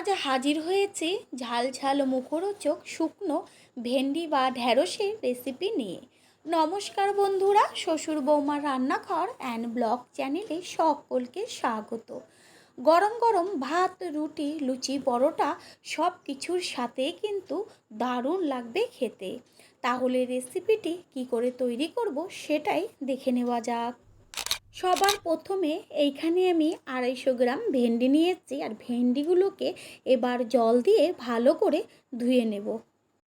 আজ হাজির হয়েছি ঝাল ঝাল মুখরোচক শুকনো ভেন্ডি বা ঢ্যাঁড়সের রেসিপি নিয়ে। নমস্কার বন্ধুরা, শ্বশুর বৌমার রান্নাঘর অ্যান্ড ব্লগ চ্যানেলে সকলকে স্বাগত। গরম গরম ভাত, রুটি, লুচি, পরোটা সব কিছুর সাথে কিন্তু দারুণ লাগবে খেতে। তাহলে রেসিপিটি কি করে তৈরি করব সেটাই দেখে নেওয়া যাক। সবার প্রথমে এইখানে আমি আড়াইশো গ্রাম ভেন্ডি নিয়েছি আর ভেন্ডিগুলোকে এবার জল দিয়ে ভালো করে ধুয়ে নেব।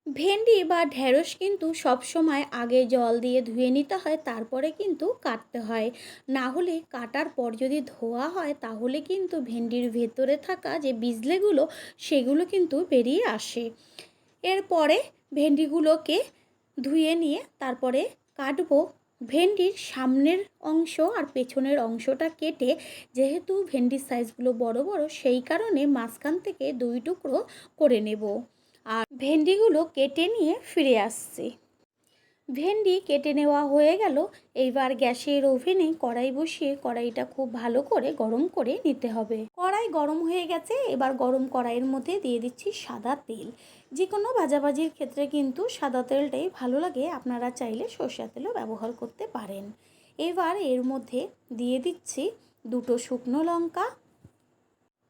ভেন্ডি বা ঢেঁড়স কিন্তু সব সময় আগে জল দিয়ে ধুয়ে নিতে হয়, তারপরে কিন্তু কাটতে হয়। না হলে কাটার পর যদি ধোয়া হয়, তাহলে কিন্তু ভেন্ডির ভেতরে থাকা যে বিজলেগুলো, সেগুলো কিন্তু বেরিয়ে আসে। এরপরে ভেন্ডিগুলোকে ধুয়ে নিয়ে তারপরে কাটবো ভেন্ডির সামনের অংশ আর পেছনের অংশটা কেটে, যেহেতু ভেন্ডির সাইজগুলো বড় বড়, সেই কারণে মাঝখান থেকে দুই টুকরো করে নেব। আর ভেন্ডিগুলো কেটে নিয়ে ফিরে আসছি। ভেন্ডি কেটে নেওয়া হয়ে গেল। এইবার গ্যাসের ওভেনে কড়াই বসিয়ে কড়াইটা খুব ভালো করে গরম করে নিতে হবে। কড়াই গরম হয়ে গেছে, এবার গরম কড়াইয়ের মধ্যে দিয়ে দিচ্ছি সাদা তেল। যে কোনো ভাজাভাজির ক্ষেত্রে কিন্তু সাদা তেলটাই ভালো লাগে, আপনারা চাইলে সর্ষা তেলও ব্যবহার করতে পারেন। এবার এর মধ্যে দিয়ে দিচ্ছি দুটো শুকনো লঙ্কা,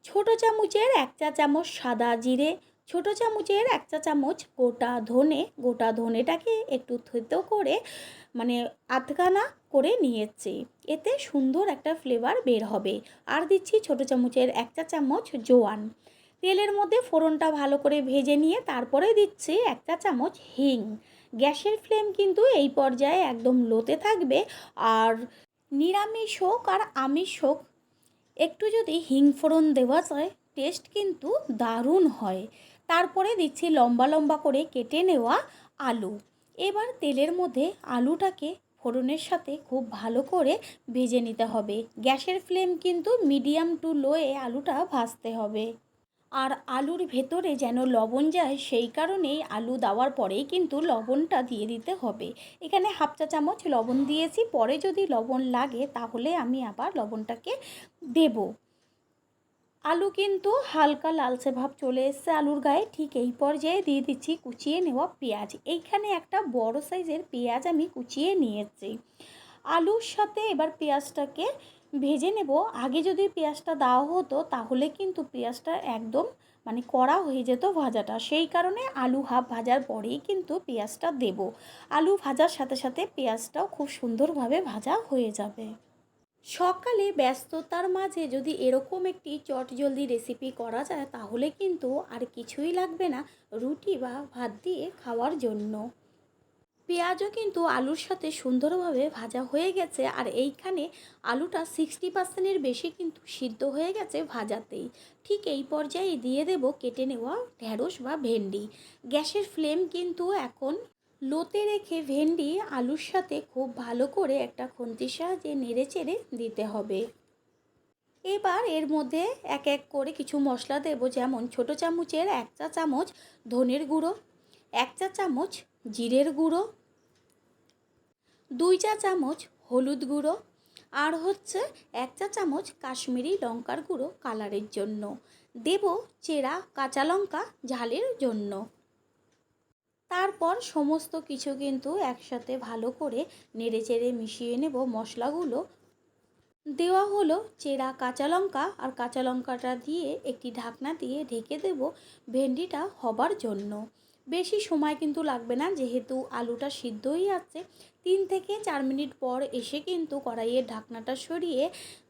ছোট চামচের এক চা চামচ সাদা জিরে ছোট চামচের এক চা চামচ গোটা ধনে, গোটা ধনেটাকে একটু থেতো করে মানে আধখানা করে নিয়েছি। এতে সুন্দর একটা ফ্লেভার বের হবে। আর দিচ্ছি ছোট চামচের এক চা চামচ জোয়ান। তেলের মধ্যে ফোড়নটা ভালো করে ভেজে নিয়ে তারপরে দিচ্ছি এক চা চামচ হিং। গ্যাসের ফ্লেম কিন্তু এই পর্যায়ে একদম লোতে থাকবে। আর নিরামিষ হোক আর আমিষ হোক, একটু যদি হিং ফোড়ন দেওয়া যায় টেস্ট কিন্তু দারুণ হয়। তারপরে দিচ্ছি লম্বা লম্বা করে কেটে নেওয়া আলু। এবার তেলের মধ্যে আলুটাকে ফোড়নের সাথে খুব ভালো করে ভেজে নিতে হবে। গ্যাসের ফ্লেম কিন্তু মিডিয়াম টু লোয়ে আলুটা ভাজতে হবে। আর আলুর ভেতরে যেন লবণ যায়, সেই কারণেই আলু দেওয়ার পরেই কিন্তু লবণটা দিয়ে দিতে হবে। এখানে হাফ চা চামচ লবণ দিয়েছি। পরে যদি লবণ লাগে, তাহলে আমি আবার লবণটাকে দেব। আলু কিন্তু হালকা লালচে ভাব চলে এসছে আলুর গায়ে। ঠিক এই পর্যায়ে দিয়ে দিচ্ছি কুচিয়ে নেওয়া পেঁয়াজ। এইখানে একটা বড় সাইজের পেঁয়াজ আমি কুচিয়ে নিয়েছি। আলুর সাথে এবার পেঁয়াজটাকে ভেজে নেব। আগে যদি পেঁয়াজটা দেওয়া হতো তাহলে কিন্তু পেঁয়াজটা একদম মানে কড়া হয়ে যেত ভাজাটা। সেই কারণে আলু হাফ ভাজার পরেই কিন্তু পেঁয়াজটা দেব। আলু ভাজার সাথে সাথে পেঁয়াজটাও খুব সুন্দরভাবে ভাজা হয়ে যাবে। সকালে ব্যস্ততার মাঝে যদি এরকম একটি চটজলদি রেসিপি করা যায়, তাহলে কিন্তু আর কিছুই লাগবে না রুটি বা ভাত দিয়ে খাওয়ার জন্য। পেঁয়াজও কিন্তু আলুর সাথে সুন্দরভাবে ভাজা হয়ে গেছে, আর এইখানে আলুটা সিক্সটি পার্সেন্টের বেশি কিন্তু সিদ্ধ হয়ে গেছে ভাজাতেই। ঠিক এই পর্যায়ে দিয়ে দেব কেটে নেওয়া ঢ্যাঁড়স বা ভেন্ডি। গ্যাসের ফ্লেম কিন্তু এখন লোতে রেখে ভেন্ডি, আলুর সাথে খুব ভালো করে একটা খুন্তির সাহায্যে নেড়ে চেড়ে দিতে হবে। এবার এর মধ্যে এক এক করে কিছু মশলা দেব, যেমন ছোট চামচের এক চা চামচ ধনের গুঁড়ো, এক চা চামচ জিরের গুঁড়ো, দুই চা চামচ হলুদ গুঁড়ো, আর হচ্ছে এক চা চামচ কাশ্মীরি লঙ্কার গুঁড়ো কালারের জন্য। দেব চেরা কাঁচা লঙ্কা ঝালের জন্য। তারপর সমস্ত কিছু কিন্তু একসাথে ভালো করে নেড়ে চেড়ে মিশিয়ে নেব মশলাগুলো। দেওয়া হলো চেরা কাঁচা লঙ্কা আর কাঁচা লঙ্কাটা দিয়ে একটি ঢাকনা দিয়ে ঢেকে দেব ভেন্ডিটা হবার জন্য। বেশি সময় কিন্তু লাগবে না, যেহেতু আলুটা সিদ্ধই আছে। তিন থেকে চার মিনিট পর এসে কিন্তু কড়াইয়ের ঢাকনাটা সরিয়ে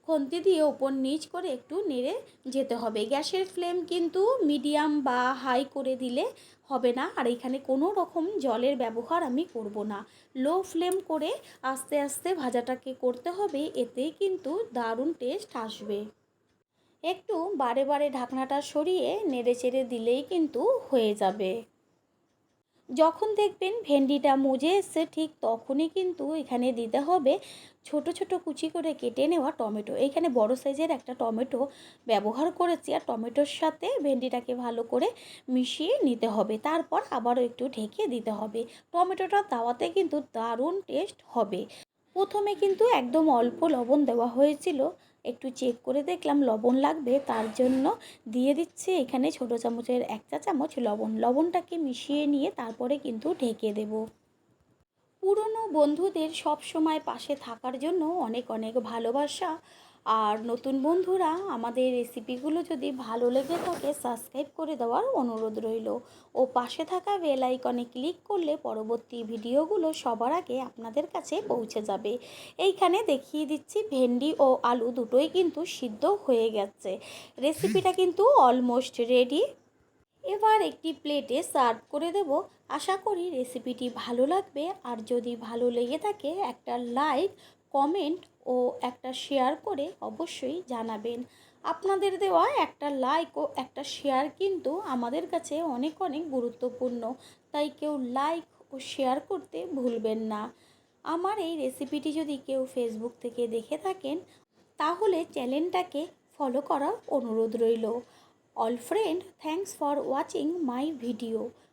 খন্তি দিয়ে ওপর নিচ করে একটু নেড়ে যেতে হবে। গ্যাসের ফ্লেম কিন্তু মিডিয়াম বা হাই করে দিলে হবে না। আর এখানে কোনো রকম জলের ব্যবহার আমি করব না। লো ফ্লেম করে আস্তে আস্তে ভাজাটাকে করতে হবে, এতে কিন্তু দারুণ টেস্ট আসবে। একটু বারে বারে ঢাকনাটা সরিয়ে নেড়ে চেড়ে দিলেই কিন্তু হয়ে যাবে। যখন দেখবেন ভেন্ডিটা মজে এসছে, ঠিক তখনই কিন্তু এখানে দিতে হবে ছোট ছোট কুচি করে কেটে নেওয়া টমেটো। এখানে বড় সাইজের একটা টমেটো ব্যবহার করেছি আর টমেটোর সাথে ভেন্ডিটাকে ভালো করে মিশিয়ে নিতে হবে। তারপর আবারও একটু ঢেকে দিতে হবে। টমেটোটা দাওয়াতে কিন্তু দারুণ টেস্ট হবে। প্রথমে কিন্তু একদম অল্প লবণ দেওয়া হয়েছিল। একটু চেক করে দেখলাম লবণ লাগবে, তার জন্য দিয়ে দিচ্ছে এখানে ছোট চামচের এক চা চামচ লবণ। লবণটাকে মিশিয়ে নিয়ে তারপরে কিন্তু ঢেকে দেব। পুরনো বন্ধুদের সব সময় পাশে থাকার জন্য অনেক অনেক ভালোবাসা। আর নতুন বন্ধুরা, আমাদের রেসিপিগুলো যদি ভালো লেগে থাকে সাবস্ক্রাইব করে দেওয়ার অনুরোধ রইল। ও পাশে থাকা বেল আইকনে ক্লিক করলে পরবর্তী ভিডিওগুলো সবার আগে আপনাদের কাছে পৌঁছে যাবে। এইখানে দেখিয়ে দিচ্ছি, ভেন্ডি ও আলু দুটোই কিন্তু সিদ্ধ হয়ে গেছে। রেসিপিটা কিন্তু অলমোস্ট রেডি এবার একটি প্লেটে সার্ভ করে দেব। আশা করি রেসিপিটি ভালো লাগবে। আর যদি ভালো লেগে থাকে, একটা লাইক কমেন্ট ও একটা শেয়ার করে অবশ্যই জানাবেন। আপনাদের দেওয়া একটা লাইক ও একটা শেয়ার কিন্তু আমাদের কাছে অনেক অনেক গুরুত্বপূর্ণ। তাই কেউ লাইক ও শেয়ার করতে ভুলবেন না। আমার এই রেসিপিটি যদি কেউ ফেসবুক থেকে দেখে থাকেন, তাহলে চ্যানেলটাকে ফলো করার অনুরোধ রইল। All friend thanks for watching my video